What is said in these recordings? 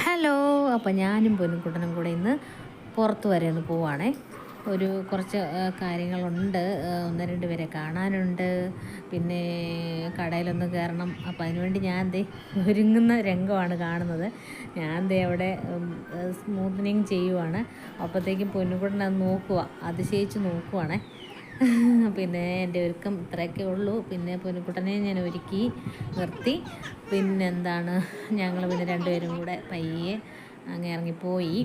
Hello അപ്പോൾ ഞാനും പൊന്നുകുട്ടനും കൂടെ ഇന്ന് പുറത്ത് വരെ ഒന്ന് പോവാണേ. ഒരു കുറച്ച് കാര്യങ്ങളുണ്ട്. ഒന്ന് രണ്ട് പേരെ കാണാനുണ്ട്. പിന്നെ കടയിലൊന്ന് കയറണം. അപ്പോൾ അതിനുവേണ്ടി ഞാൻ എന്തേ ഒരുങ്ങുന്ന രംഗമാണ് കാണുന്നത്. ഞാൻ എന്തേ അവിടെ സ്മൂത്തനിങ് ചെയ്യുവാണ്. അപ്പോഴത്തേക്കും പൊന്നുകുട്ടൻ അത് നോക്കുക അതിശയിച്ച് നോക്കുവാണേ. പിന്നെ എന്റെ ഒരുക്കം ഇത്രയൊക്കെ ഉള്ളൂ. പിന്നെ പൊന്നുകുട്ടനെ ഞാൻ ഒരുക്കി നിർത്തി. പിന്നെന്താണ് ഞങ്ങൾ പിന്നെ രണ്ടുപേരും കൂടെ പയ്യെ അങ്ങ് ഇറങ്ങിപ്പോയി.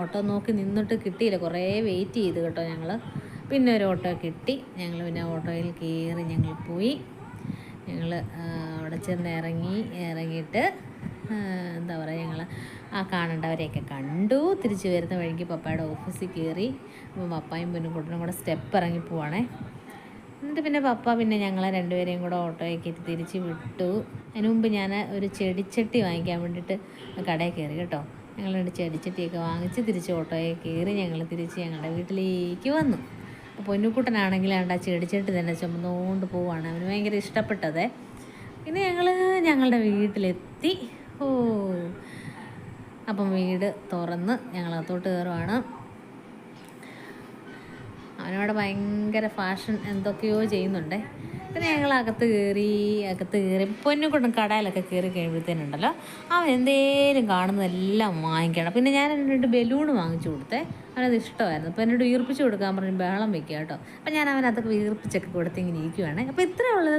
ഓട്ടോ നോക്കി നിന്നിട്ട് കിട്ടിയില്ല. കുറേ വെയിറ്റ് ചെയ്ത് കേട്ടോ ഞങ്ങൾ പിന്നെ ഒരു ഓട്ടോ കിട്ടി. ഞങ്ങൾ പിന്നെ ഓട്ടോയിൽ കയറി ഞങ്ങൾ പോയി. ഞങ്ങൾ അവിടെ ചെന്ന് ഇറങ്ങി ഇറങ്ങിയിട്ട് എന്താ പറയുക ഞങ്ങൾ ആ കാണേണ്ടവരെയൊക്കെ കണ്ടു. തിരിച്ച് വരുന്ന വഴിക്ക് പപ്പായുടെ ഓഫീസിൽ കയറി അപ്പം പപ്പായും പൊന്നുകുട്ടനും കൂടെ സ്റ്റെപ്പ് ഇറങ്ങി പോവാണേ. എന്നിട്ട് പിന്നെ പപ്പ പിന്നെ ഞങ്ങളെ രണ്ടുപേരെയും കൂടെ ഓട്ടോയിൽ കയറ്റി തിരിച്ച് വിട്ടു. അതിന് മുമ്പ് ഞാൻ ഒരു ചെടിച്ചട്ടി വാങ്ങിക്കാൻ വേണ്ടിയിട്ട് കടയിൽ കയറി കേട്ടോ. ഞങ്ങൾ രണ്ട് ചെടിച്ചട്ടിയൊക്കെ വാങ്ങിച്ച് തിരിച്ച് ഓട്ടോയെ കയറി ഞങ്ങൾ തിരിച്ച് ഞങ്ങളുടെ വീട്ടിലേക്ക് വന്നു. അപ്പോൾ പൊന്നുക്കുട്ടനാണെങ്കിൽ ആ ചെടിച്ചട്ടി തന്നെ ചുമന്നുകൊണ്ട് പോവുകയാണ് അവന് ഭയങ്കര ഇഷ്ടപ്പെട്ടതേ. പിന്നെ ഞങ്ങൾ ഞങ്ങളുടെ വീട്ടിലെത്തി. ഓ. അപ്പം വീട് തുറന്ന് ഞങ്ങൾ അകത്തോട്ട് കയറുവാണ്. അവനവിടെ ഭയങ്കര ഫാഷൻ എന്തൊക്കെയോ ചെയ്യുന്നുണ്ടേ. പിന്നെ ഞങ്ങൾ അകത്ത് കയറി അകത്ത് കയറി പൊന്നുകൊണ്ടും കടയിലൊക്കെ കയറി കഴിയുമ്പോഴത്തേനുണ്ടല്ലോ അവൻ എന്തേലും കാണുന്നതെല്ലാം വാങ്ങിക്കണം. പിന്നെ ഞാൻ രണ്ട് ബലൂൺ വാങ്ങിച്ചു കൊടുത്തേ. അവനത് ഇഷ്ടമായിരുന്നു. അപ്പോൾ എന്നോട് വീർപ്പിച്ച് കൊടുക്കാൻ പറഞ്ഞ് ബഹളം വെക്കുക കേട്ടോ. അപ്പം ഞാൻ അവനകത്തൊക്കെ വീർപ്പിച്ചൊക്കെ കൊടുത്ത് ഇങ്ങനെ ഇരിക്കുവാണ്. അപ്പോൾ ഇത്രയുള്ള